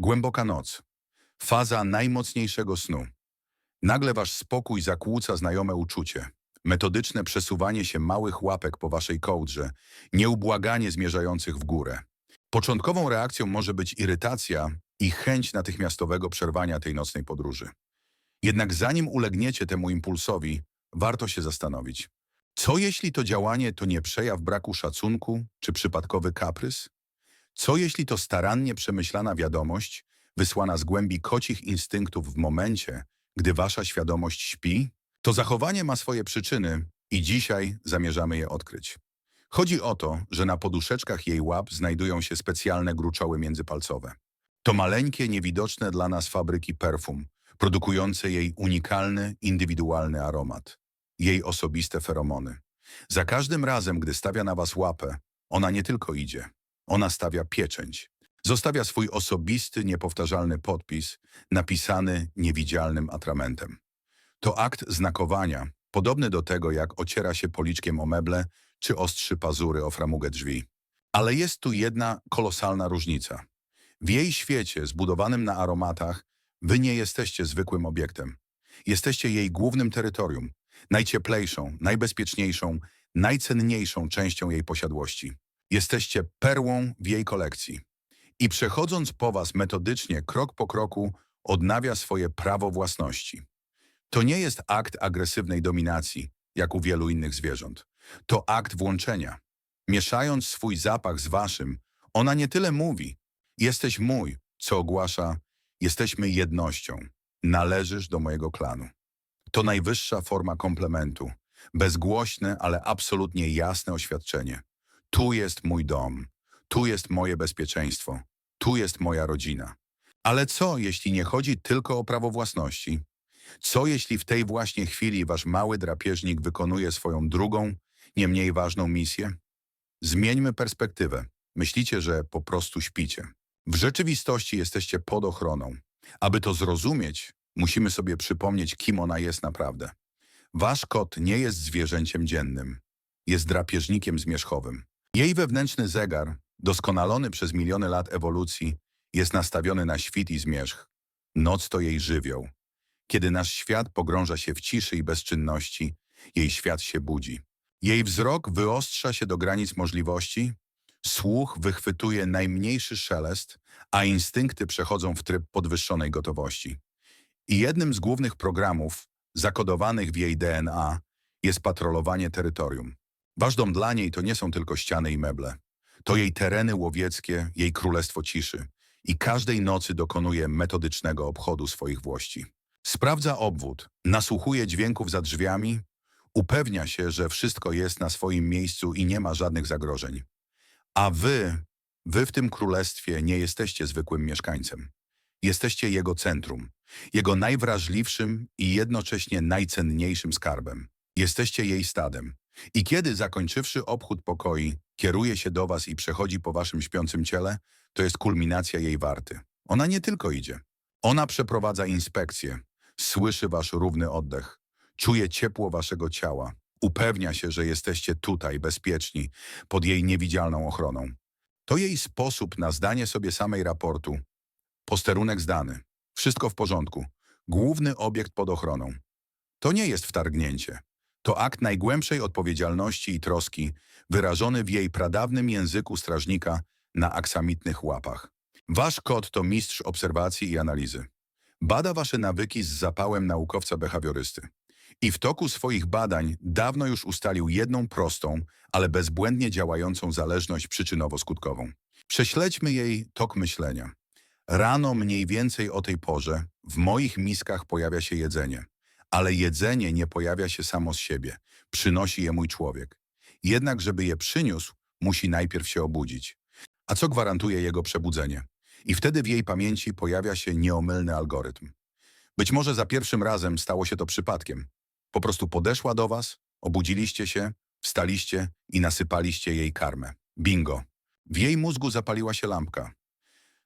Głęboka noc. Faza najmocniejszego snu. Nagle wasz spokój zakłóca znajome uczucie. Metodyczne przesuwanie się małych łapek po waszej kołdrze, nieubłaganie zmierzających w górę. Początkową reakcją może być irytacja i chęć natychmiastowego przerwania tej nocnej podróży. Jednak zanim ulegniecie temu impulsowi, warto się zastanowić. Co jeśli to działanie to nie przejaw braku szacunku czy przypadkowy kaprys? Co jeśli to starannie przemyślana wiadomość, wysłana z głębi kocich instynktów w momencie, gdy wasza świadomość śpi? To zachowanie ma swoje przyczyny i dzisiaj zamierzamy je odkryć. Chodzi o to, że na poduszeczkach jej łap znajdują się specjalne gruczoły międzypalcowe. To maleńkie, niewidoczne dla nas fabryki perfum, produkujące jej unikalny, indywidualny aromat. Jej osobiste feromony. Za każdym razem, gdy stawia na was łapę, ona nie tylko idzie. Ona stawia pieczęć. Zostawia swój osobisty, niepowtarzalny podpis, napisany niewidzialnym atramentem. To akt znakowania, podobny do tego, jak ociera się policzkiem o meble, czy ostrzy pazury o framugę drzwi. Ale jest tu jedna kolosalna różnica. W jej świecie, zbudowanym na aromatach, wy nie jesteście zwykłym obiektem. Jesteście jej głównym terytorium, najcieplejszą, najbezpieczniejszą, najcenniejszą częścią jej posiadłości. Jesteście perłą w jej kolekcji. I przechodząc po was metodycznie, krok po kroku, odnawia swoje prawo własności. To nie jest akt agresywnej dominacji, jak u wielu innych zwierząt. To akt włączenia. Mieszając swój zapach z waszym, ona nie tyle mówi, jesteś mój, co ogłasza, jesteśmy jednością, należysz do mojego klanu. To najwyższa forma komplementu, bezgłośne, ale absolutnie jasne oświadczenie. Tu jest mój dom, tu jest moje bezpieczeństwo, tu jest moja rodzina. Ale co, jeśli nie chodzi tylko o prawo własności? Co jeśli w tej właśnie chwili wasz mały drapieżnik wykonuje swoją drugą, nie mniej ważną misję? Zmieńmy perspektywę. Myślicie, że po prostu śpicie. W rzeczywistości jesteście pod ochroną. Aby to zrozumieć, musimy sobie przypomnieć, kim ona jest naprawdę. Wasz kot nie jest zwierzęciem dziennym. Jest drapieżnikiem zmierzchowym. Jej wewnętrzny zegar, doskonalony przez miliony lat ewolucji, jest nastawiony na świt i zmierzch. Noc to jej żywioł. Kiedy nasz świat pogrąża się w ciszy i bezczynności, jej świat się budzi. Jej wzrok wyostrza się do granic możliwości, słuch wychwytuje najmniejszy szelest, a instynkty przechodzą w tryb podwyższonej gotowości. I jednym z głównych programów, zakodowanych w jej DNA, jest patrolowanie terytorium. Wasz dom dla niej to nie są tylko ściany i meble. To jej tereny łowieckie, jej królestwo ciszy. I każdej nocy dokonuje metodycznego obchodu swoich włości. Sprawdza obwód, nasłuchuje dźwięków za drzwiami, upewnia się, że wszystko jest na swoim miejscu i nie ma żadnych zagrożeń. A wy, wy w tym królestwie nie jesteście zwykłym mieszkańcem. Jesteście jego centrum, jego najwrażliwszym i jednocześnie najcenniejszym skarbem. Jesteście jej stadem. I kiedy, zakończywszy obchód pokoi, kieruje się do was i przechodzi po waszym śpiącym ciele, to jest kulminacja jej warty. Ona nie tylko idzie. Ona przeprowadza inspekcję, słyszy wasz równy oddech, czuje ciepło waszego ciała, upewnia się, że jesteście tutaj bezpieczni, pod jej niewidzialną ochroną. To jej sposób na zdanie sobie samej raportu. Posterunek zdany. Wszystko w porządku. Główny obiekt pod ochroną. To nie jest wtargnięcie. To akt najgłębszej odpowiedzialności i troski, wyrażony w jej pradawnym języku strażnika na aksamitnych łapach. Wasz kot to mistrz obserwacji i analizy. Bada wasze nawyki z zapałem naukowca behawiorysty. I w toku swoich badań dawno już ustalił jedną prostą, ale bezbłędnie działającą zależność przyczynowo-skutkową. Prześledźmy jej tok myślenia. Rano mniej więcej o tej porze w moich miskach pojawia się jedzenie. Ale jedzenie nie pojawia się samo z siebie. Przynosi je mój człowiek. Jednak, żeby je przyniósł, musi najpierw się obudzić. A co gwarantuje jego przebudzenie? I wtedy w jej pamięci pojawia się nieomylny algorytm. Być może za pierwszym razem stało się to przypadkiem. Po prostu podeszła do was, obudziliście się, wstaliście i nasypaliście jej karmę. Bingo. W jej mózgu zapaliła się lampka.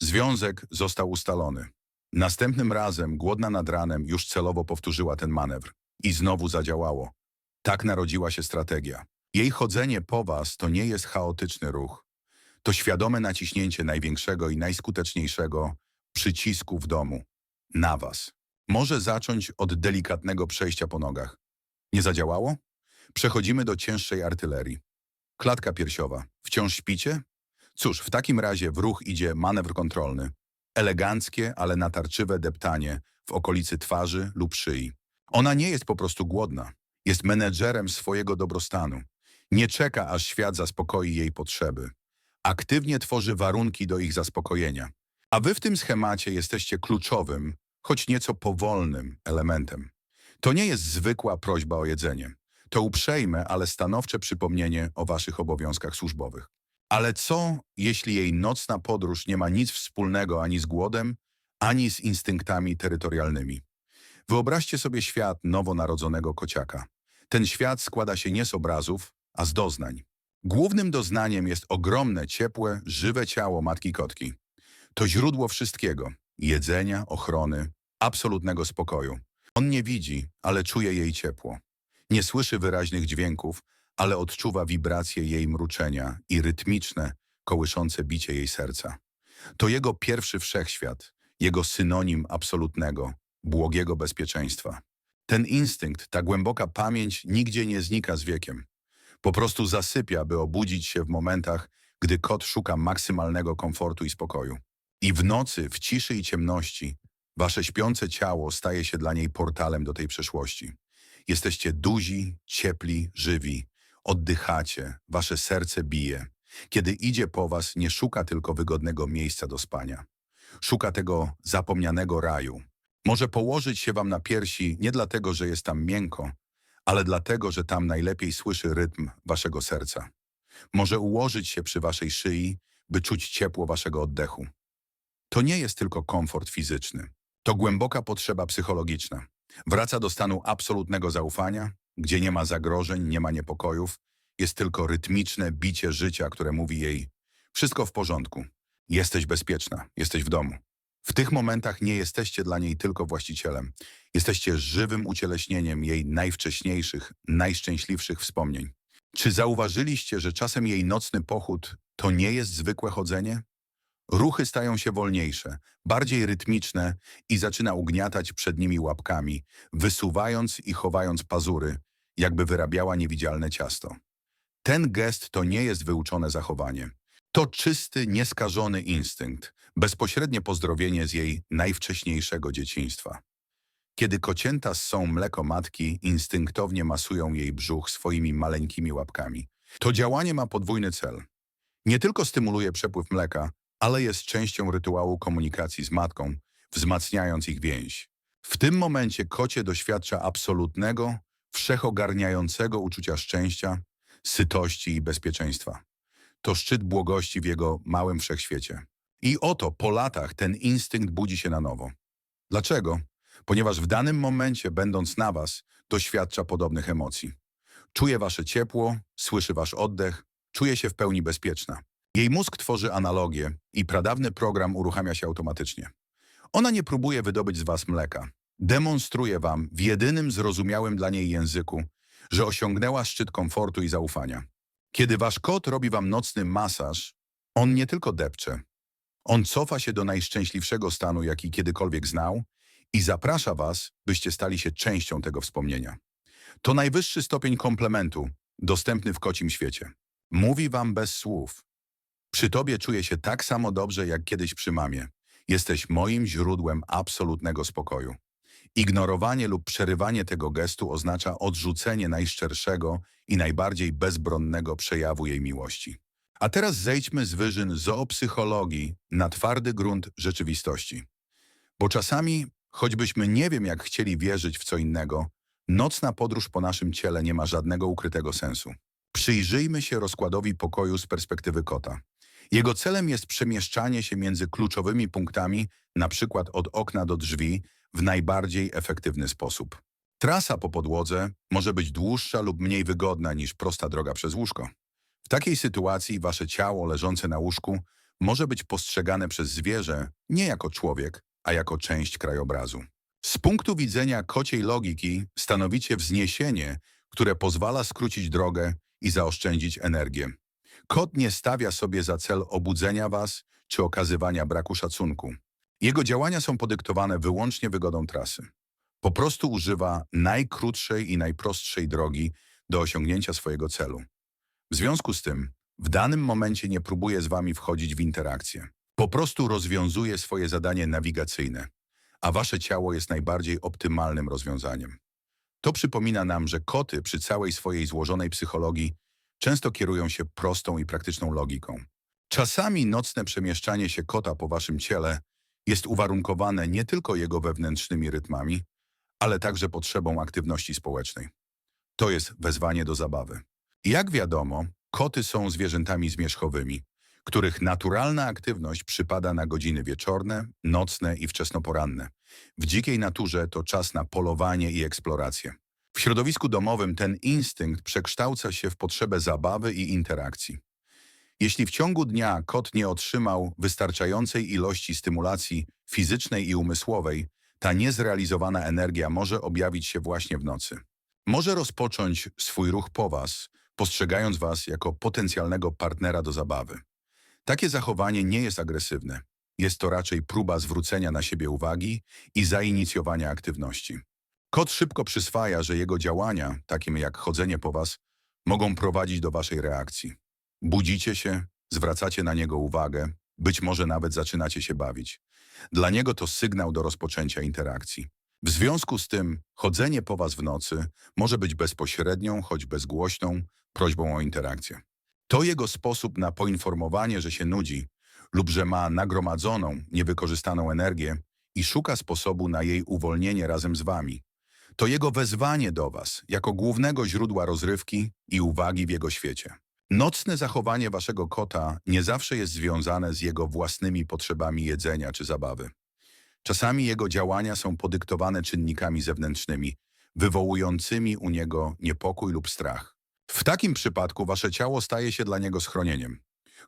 Związek został ustalony. Następnym razem, głodna nad ranem, już celowo powtórzyła ten manewr. I znowu zadziałało. Tak narodziła się strategia. Jej chodzenie po was to nie jest chaotyczny ruch. To świadome naciśnięcie największego i najskuteczniejszego przycisku w domu. Na was. Może zacząć od delikatnego przejścia po nogach. Nie zadziałało? Przechodzimy do cięższej artylerii. Klatka piersiowa. Wciąż śpicie? Cóż, w takim razie w ruch idzie manewr kontrolny. Eleganckie, ale natarczywe deptanie w okolicy twarzy lub szyi. Ona nie jest po prostu głodna. Jest menedżerem swojego dobrostanu. Nie czeka, aż świat zaspokoi jej potrzeby. Aktywnie tworzy warunki do ich zaspokojenia. A wy w tym schemacie jesteście kluczowym, choć nieco powolnym elementem. To nie jest zwykła prośba o jedzenie. To uprzejme, ale stanowcze przypomnienie o waszych obowiązkach służbowych. Ale co, jeśli jej nocna podróż nie ma nic wspólnego ani z głodem, ani z instynktami terytorialnymi? Wyobraźcie sobie świat nowonarodzonego kociaka. Ten świat składa się nie z obrazów, a z doznań. Głównym doznaniem jest ogromne, ciepłe, żywe ciało matki kotki. To źródło wszystkiego – jedzenia, ochrony, absolutnego spokoju. On nie widzi, ale czuje jej ciepło. Nie słyszy wyraźnych dźwięków, ale odczuwa wibracje jej mruczenia i rytmiczne, kołyszące bicie jej serca. To jego pierwszy wszechświat, jego synonim absolutnego, błogiego bezpieczeństwa. Ten instynkt, ta głęboka pamięć nigdzie nie znika z wiekiem. Po prostu zasypia, by obudzić się w momentach, gdy kot szuka maksymalnego komfortu i spokoju. I w nocy, w ciszy i ciemności, wasze śpiące ciało staje się dla niej portalem do tej przeszłości. Jesteście duzi, ciepli, żywi, oddychacie, wasze serce bije. Kiedy idzie po was, nie szuka tylko wygodnego miejsca do spania. Szuka tego zapomnianego raju. Może położyć się wam na piersi nie dlatego, że jest tam miękko, ale dlatego, że tam najlepiej słyszy rytm waszego serca. Może ułożyć się przy waszej szyi, by czuć ciepło waszego oddechu. To nie jest tylko komfort fizyczny. To głęboka potrzeba psychologiczna. Wraca do stanu absolutnego zaufania, gdzie nie ma zagrożeń, nie ma niepokojów, jest tylko rytmiczne bicie życia, które mówi jej wszystko w porządku, jesteś bezpieczna, jesteś w domu. W tych momentach nie jesteście dla niej tylko właścicielem. Jesteście żywym ucieleśnieniem jej najwcześniejszych, najszczęśliwszych wspomnień. Czy zauważyliście, że czasem jej nocny pochód to nie jest zwykłe chodzenie? Ruchy stają się wolniejsze, bardziej rytmiczne i zaczyna ugniatać przed nimi łapkami, wysuwając i chowając pazury, jakby wyrabiała niewidzialne ciasto. Ten gest to nie jest wyuczone zachowanie. To czysty, nieskażony instynkt, bezpośrednie pozdrowienie z jej najwcześniejszego dzieciństwa. Kiedy kocięta ssą mleko matki, instynktownie masują jej brzuch swoimi maleńkimi łapkami. To działanie ma podwójny cel. Nie tylko stymuluje przepływ mleka, ale jest częścią rytuału komunikacji z matką, wzmacniając ich więź. W tym momencie kocie doświadcza absolutnego, wszechogarniającego uczucia szczęścia, sytości i bezpieczeństwa. To szczyt błogości w jego małym wszechświecie. I oto po latach ten instynkt budzi się na nowo. Dlaczego? Ponieważ w danym momencie, będąc na was, doświadcza podobnych emocji. Czuje wasze ciepło, słyszy wasz oddech, czuje się w pełni bezpieczna. Jej mózg tworzy analogię i pradawny program uruchamia się automatycznie. Ona nie próbuje wydobyć z was mleka. Demonstruje wam w jedynym zrozumiałym dla niej języku, że osiągnęła szczyt komfortu i zaufania. Kiedy wasz kot robi wam nocny masaż, on nie tylko depcze. On cofa się do najszczęśliwszego stanu, jaki kiedykolwiek znał i zaprasza was, byście stali się częścią tego wspomnienia. To najwyższy stopień komplementu, dostępny w kocim świecie. Mówi wam bez słów. Przy tobie czuję się tak samo dobrze, jak kiedyś przy mamie. Jesteś moim źródłem absolutnego spokoju. Ignorowanie lub przerywanie tego gestu oznacza odrzucenie najszczerszego i najbardziej bezbronnego przejawu jej miłości. A teraz zejdźmy z wyżyn zoopsychologii na twardy grunt rzeczywistości. Bo czasami, choćbyśmy nie wiem jak chcieli wierzyć w co innego, nocna podróż po naszym ciele nie ma żadnego ukrytego sensu. Przyjrzyjmy się rozkładowi pokoju z perspektywy kota. Jego celem jest przemieszczanie się między kluczowymi punktami, na przykład od okna do drzwi, w najbardziej efektywny sposób. Trasa po podłodze może być dłuższa lub mniej wygodna niż prosta droga przez łóżko. W takiej sytuacji wasze ciało leżące na łóżku może być postrzegane przez zwierzę nie jako człowiek, a jako część krajobrazu. Z punktu widzenia kociej logiki stanowicie wzniesienie, które pozwala skrócić drogę i zaoszczędzić energię. Kot nie stawia sobie za cel obudzenia was czy okazywania braku szacunku. Jego działania są podyktowane wyłącznie wygodą trasy. Po prostu używa najkrótszej i najprostszej drogi do osiągnięcia swojego celu. W związku z tym, w danym momencie nie próbuje z wami wchodzić w interakcję. Po prostu rozwiązuje swoje zadanie nawigacyjne, a wasze ciało jest najbardziej optymalnym rozwiązaniem. To przypomina nam, że koty przy całej swojej złożonej psychologii często kierują się prostą i praktyczną logiką. Czasami nocne przemieszczanie się kota po waszym ciele jest uwarunkowane nie tylko jego wewnętrznymi rytmami, ale także potrzebą aktywności społecznej. To jest wezwanie do zabawy. Jak wiadomo, koty są zwierzętami zmierzchowymi, których naturalna aktywność przypada na godziny wieczorne, nocne i wczesnoporanne. W dzikiej naturze to czas na polowanie i eksplorację. W środowisku domowym ten instynkt przekształca się w potrzebę zabawy i interakcji. Jeśli w ciągu dnia kot nie otrzymał wystarczającej ilości stymulacji fizycznej i umysłowej, ta niezrealizowana energia może objawić się właśnie w nocy. Może rozpocząć swój ruch po was, postrzegając was jako potencjalnego partnera do zabawy. Takie zachowanie nie jest agresywne. Jest to raczej próba zwrócenia na siebie uwagi i zainicjowania aktywności. Kot szybko przyswaja, że jego działania, takie jak chodzenie po was, mogą prowadzić do waszej reakcji. Budzicie się, zwracacie na niego uwagę, być może nawet zaczynacie się bawić. Dla niego to sygnał do rozpoczęcia interakcji. W związku z tym chodzenie po was w nocy może być bezpośrednią, choć bezgłośną, prośbą o interakcję. To jego sposób na poinformowanie, że się nudzi lub że ma nagromadzoną, niewykorzystaną energię i szuka sposobu na jej uwolnienie razem z wami. To jego wezwanie do was jako głównego źródła rozrywki i uwagi w jego świecie. Nocne zachowanie waszego kota nie zawsze jest związane z jego własnymi potrzebami jedzenia czy zabawy. Czasami jego działania są podyktowane czynnikami zewnętrznymi, wywołującymi u niego niepokój lub strach. W takim przypadku wasze ciało staje się dla niego schronieniem.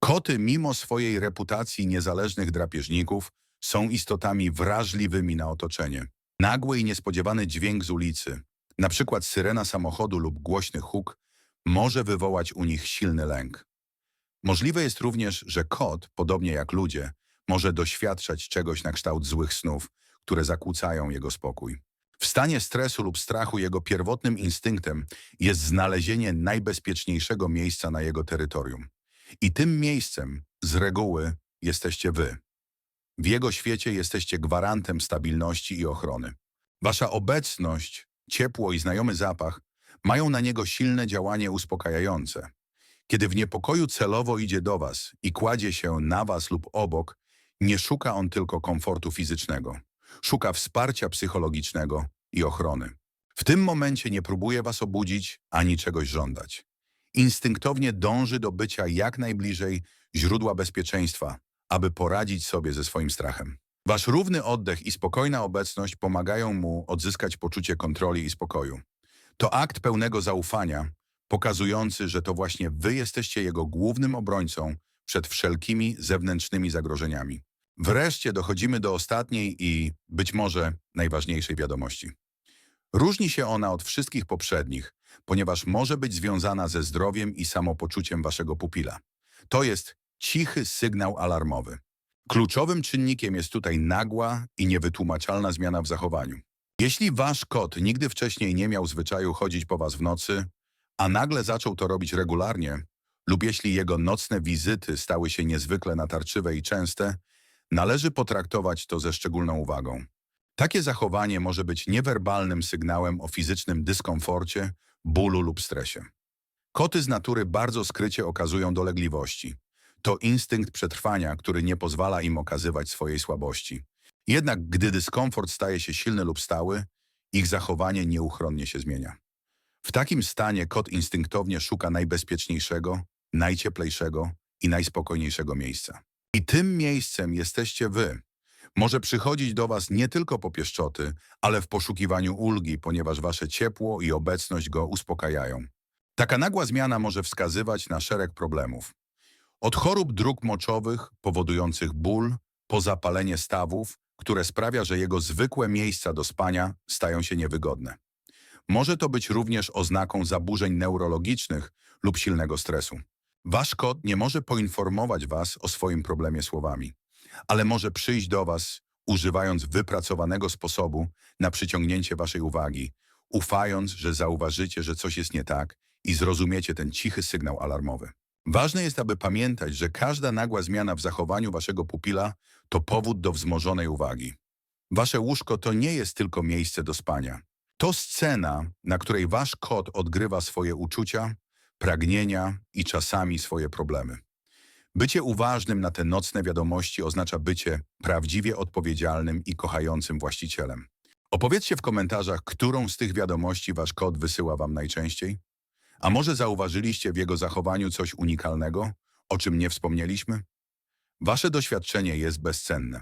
Koty, mimo swojej reputacji niezależnych drapieżników, są istotami wrażliwymi na otoczenie. Nagły i niespodziewany dźwięk z ulicy, przykład syrena samochodu lub głośny huk, może wywołać u nich silny lęk. Możliwe jest również, że kot, podobnie jak ludzie, może doświadczać czegoś na kształt złych snów, które zakłócają jego spokój. W stanie stresu lub strachu jego pierwotnym instynktem jest znalezienie najbezpieczniejszego miejsca na jego terytorium. I tym miejscem, z reguły, jesteście wy. W jego świecie jesteście gwarantem stabilności i ochrony. Wasza obecność, ciepło i znajomy zapach mają na niego silne działanie uspokajające. Kiedy w niepokoju celowo idzie do was i kładzie się na was lub obok, nie szuka on tylko komfortu fizycznego. Szuka wsparcia psychologicznego i ochrony. W tym momencie nie próbuje was obudzić ani czegoś żądać. Instynktownie dąży do bycia jak najbliżej źródła bezpieczeństwa, aby poradzić sobie ze swoim strachem. Wasz równy oddech i spokojna obecność pomagają mu odzyskać poczucie kontroli i spokoju. To akt pełnego zaufania, pokazujący, że to właśnie wy jesteście jego głównym obrońcą przed wszelkimi zewnętrznymi zagrożeniami. Wreszcie dochodzimy do ostatniej i być może najważniejszej wiadomości. Różni się ona od wszystkich poprzednich, ponieważ może być związana ze zdrowiem i samopoczuciem waszego pupila. To jest cichy sygnał alarmowy. Kluczowym czynnikiem jest tutaj nagła i niewytłumaczalna zmiana w zachowaniu. Jeśli wasz kot nigdy wcześniej nie miał zwyczaju chodzić po was w nocy, a nagle zaczął to robić regularnie, lub jeśli jego nocne wizyty stały się niezwykle natarczywe i częste, należy potraktować to ze szczególną uwagą. Takie zachowanie może być niewerbalnym sygnałem o fizycznym dyskomforcie, bólu lub stresie. Koty z natury bardzo skrycie okazują dolegliwości. To instynkt przetrwania, który nie pozwala im okazywać swojej słabości. Jednak gdy dyskomfort staje się silny lub stały, ich zachowanie nieuchronnie się zmienia. W takim stanie kot instynktownie szuka najbezpieczniejszego, najcieplejszego i najspokojniejszego miejsca. I tym miejscem jesteście wy. Może przychodzić do was nie tylko po pieszczoty, ale w poszukiwaniu ulgi, ponieważ wasze ciepło i obecność go uspokajają. Taka nagła zmiana może wskazywać na szereg problemów. Od chorób dróg moczowych powodujących ból, po zapalenie stawów, które sprawia, że jego zwykłe miejsca do spania stają się niewygodne. Może to być również oznaką zaburzeń neurologicznych lub silnego stresu. Wasz kot nie może poinformować was o swoim problemie słowami, ale może przyjść do was, używając wypracowanego sposobu na przyciągnięcie waszej uwagi, ufając, że zauważycie, że coś jest nie tak i zrozumiecie ten cichy sygnał alarmowy. Ważne jest, aby pamiętać, że każda nagła zmiana w zachowaniu waszego pupila to powód do wzmożonej uwagi. Wasze łóżko to nie jest tylko miejsce do spania. To scena, na której wasz kot odgrywa swoje uczucia, pragnienia i czasami swoje problemy. Bycie uważnym na te nocne wiadomości oznacza bycie prawdziwie odpowiedzialnym i kochającym właścicielem. Opowiedzcie w komentarzach, którą z tych wiadomości wasz kot wysyła wam najczęściej. A może zauważyliście w jego zachowaniu coś unikalnego, o czym nie wspomnieliśmy? Wasze doświadczenie jest bezcenne.